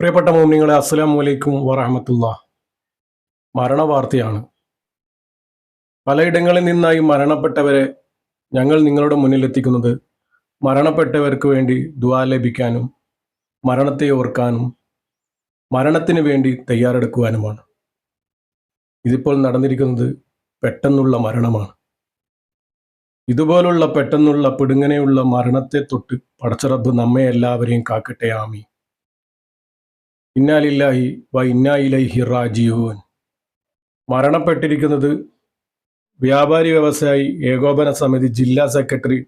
പ്രിയപ്പെട്ട മോമിനിങ്ങളെ അസ്സലാം വലൈക്കും വറഹമത്തുള്ള മരണവാർത്തയാണ്. പലയിടങ്ങളിൽ നിന്നായി മരണപ്പെട്ടവരെ ഞങ്ങൾ നിങ്ങളുടെ മുന്നിൽ എത്തിക്കുന്നത് മരണപ്പെട്ടവർക്ക് വേണ്ടി ദുആ ലഭിക്കാനും മരണത്തെ ഓർക്കാനും മരണത്തിന് വേണ്ടി തയ്യാറെടുക്കുവാനുമാണ്. ഇതിപ്പോൾ നടന്നിരിക്കുന്നത് പെട്ടെന്നുള്ള മരണമാണ്. ഇതുപോലുള്ള പെട്ടെന്നുള്ള പിടുങ്ങനെയുള്ള മരണത്തെ തൊട്ട് പടച്ചറബ് നമ്മെ എല്ലാവരെയും കാക്കട്ടെ ആമി ഇന്നാലില്ലാഹി വ ഇന്നായിലൈഹി റാജിയൂൻ മരണപ്പെട്ടിരിക്കുന്നത് വ്യാപാരി വ്യവസായി ഏകോപന സമിതി ജില്ലാ സെക്രട്ടറി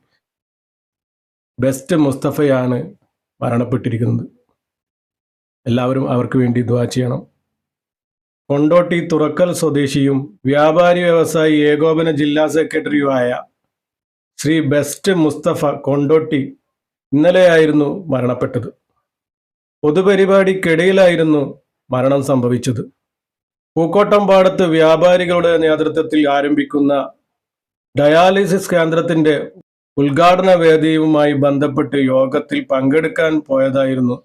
ബെസ്റ്റ് മുസ്തഫയാണ് മരണപ്പെട്ടിരിക്കുന്നത്. എല്ലാവരും അവർക്ക് വേണ്ടി ദ്വാ ചെയ്യണം. കൊണ്ടോട്ടി തുറക്കൽ സ്വദേശിയും വ്യാപാരി വ്യവസായി ഏകോപന ജില്ലാ സെക്രട്ടറിയുമായ ശ്രീ ബെസ്റ്റ് മുസ്തഫ കൊണ്ടോട്ടി ഇന്നലെയായിരുന്നു മരണപ്പെട്ടത്. പൊതുപരിപാടിക്കിടയിലായിരുന്നു മരണം സംഭവിച്ചത്. പൂക്കോട്ടം പാടത്ത് വ്യാപാരികളുടെ നേതൃത്വത്തിൽ ആരംഭിക്കുന്ന ഡയാലിസിസ് കേന്ദ്രത്തിന്റെ ഉദ്ഘാടന വേദിയുമായി ബന്ധപ്പെട്ട് യോഗത്തിൽ പങ്കെടുക്കാൻ പോയതായിരുന്നു.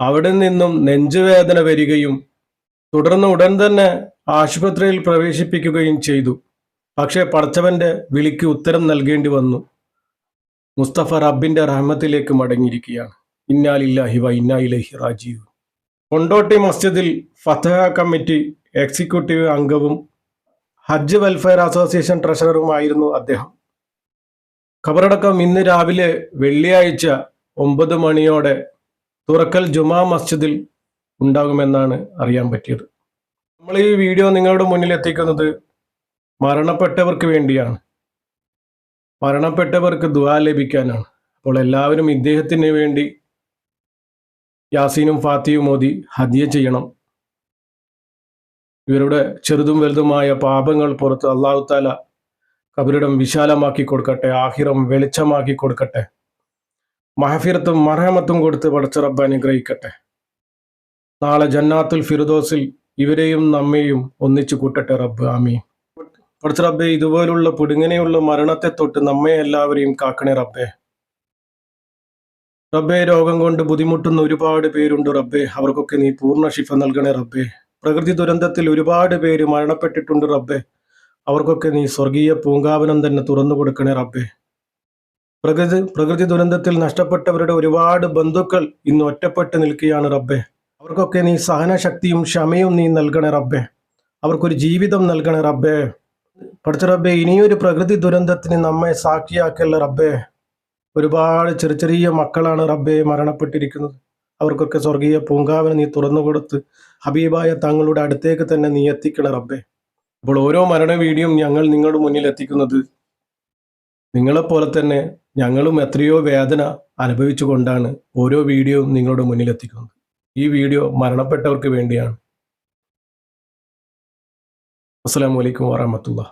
അവിടെ നിന്നും നെഞ്ചുവേദന വരികയും തുടർന്ന് ഉടൻ തന്നെ ആശുപത്രിയിൽ പ്രവേശിപ്പിക്കുകയും ചെയ്തു. പക്ഷേ പടച്ചവന്റെ വിളിക്ക് ഉത്തരം നൽകേണ്ടി വന്നു. മുസ്തഫ റബ്ബിന്റെ റഹ്മത്തിലേക്ക് മടങ്ങിയിരിക്കുകയാണ്. ഇന്നാലില്ലാഹി വ ഇന്നായിലഹി റാജീവ് കൊണ്ടോട്ടി മസ്ജിദിൽ ഫതഹ കമ്മിറ്റി എക്സിക്യൂട്ടീവ് അംഗവും ഹജ്ജ് വെൽഫെയർ അസോസിയേഷൻ ട്രഷററുമായിരുന്നു അദ്ദേഹം. ഖബറടക്കം ഇന്ന് രാവിലെ വെള്ളിയാഴ്ച ഒമ്പത് മണിയോടെ തുറക്കൽ ജുമാ മസ്ജിദിൽ ഉണ്ടാകുമെന്നാണ് അറിയാൻ പറ്റിയത്. നമ്മൾ ഈ വീഡിയോ നിങ്ങളുടെ മുന്നിൽ എത്തിക്കുന്നത് മരണപ്പെട്ടവർക്ക് വേണ്ടിയാണ്. മരണപ്പെട്ടവർക്ക് ദുആ ലഭിക്കാനാണ്. അപ്പോൾ എല്ലാവരും ഇദ്ദേഹത്തിന് വേണ്ടി യാസീനും ഫാത്തിയും മോദി ഹദിയ ചെയ്യണം. ഇവരുടെ ചെറുതും വലുതുമായ പാപങ്ങൾ പുറത്ത് അള്ളാഹു താല കബരിടം വിശാലമാക്കി കൊടുക്കട്ടെ ആഹിറം വെളിച്ചമാക്കി കൊടുക്കട്ടെ. മഹഫിറത്തും മറഹമത്തും കൊടുത്ത് പടച്ചറബ്ബ അനുഗ്രഹിക്കട്ടെ. നാളെ ജന്നാത്തുൽ ഫിറുദോസിൽ ഇവരെയും നമ്മെയും ഒന്നിച്ചു കൂട്ടട്ടെ റബ്ബ് ആമീൻ. പടച്ചറബ്ബെ ഇതുപോലുള്ള പുടുങ്ങനെയുള്ള മരണത്തെ തൊട്ട് നമ്മെ എല്ലാവരെയും കാക്കണേ റബ്ബേ. റബ്ബെ രോഗം കൊണ്ട് ബുദ്ധിമുട്ടുന്ന ഒരുപാട് പേരുണ്ട് റബ്ബെ. അവർക്കൊക്കെ നീ പൂർണ ശിഫ നൽകണേ റബ്ബെ. പ്രകൃതി ദുരന്തത്തിൽ ഒരുപാട് പേര് മരണപ്പെട്ടിട്ടുണ്ട് റബ്ബെ. അവർക്കൊക്കെ നീ സ്വർഗീയ പൂങ്കാവനം തന്നെ തുറന്നു കൊടുക്കണേ റബ്ബെ. പ്രകൃതി പ്രകൃതി ദുരന്തത്തിൽ നഷ്ടപ്പെട്ടവരുടെ ഒരുപാട് ബന്ധുക്കൾ ഇന്ന് ഒറ്റപ്പെട്ട് നിൽക്കുകയാണ് റബ്ബെ. അവർക്കൊക്കെ നീ സഹനശക്തിയും ക്ഷമയും നീ നൽകണേ റബ്ബെ. അവർക്കൊരു ജീവിതം നൽകണേ റബ്ബെ. പഠിച്ച റബ്ബെ ഇനിയൊരു പ്രകൃതി ദുരന്തത്തിന് നമ്മെ സാക്ഷിയാക്കല്ല റബ്ബെ. ഒരുപാട് ചെറിയ ചെറിയ മക്കളാണ് റബ്ബെ മരണപ്പെട്ടിരിക്കുന്നത്. അവർക്കൊക്കെ സ്വർഗീയ പൂങ്കാവന നീ തുറന്നു കൊടുത്ത് ഹബീബായ തങ്ങളുടെ അടുത്തേക്ക് തന്നെ നീ എത്തിക്കണം റബ്ബെ. അപ്പോൾ ഓരോ മരണ വീഡിയോയും ഞങ്ങൾ നിങ്ങളുടെ മുന്നിൽ എത്തിക്കുന്നത് നിങ്ങളെപ്പോലെ തന്നെ ഞങ്ങളും എത്രയോ വേദന അനുഭവിച്ചുകൊണ്ടാണ് ഓരോ വീഡിയോയും നിങ്ങളുടെ മുന്നിൽ എത്തിക്കുന്നത്. ഈ വീഡിയോ മരണപ്പെട്ടവർക്ക് വേണ്ടിയാണ്. അസ്സാം വലൈക്കും വാഹമത്തുള്ള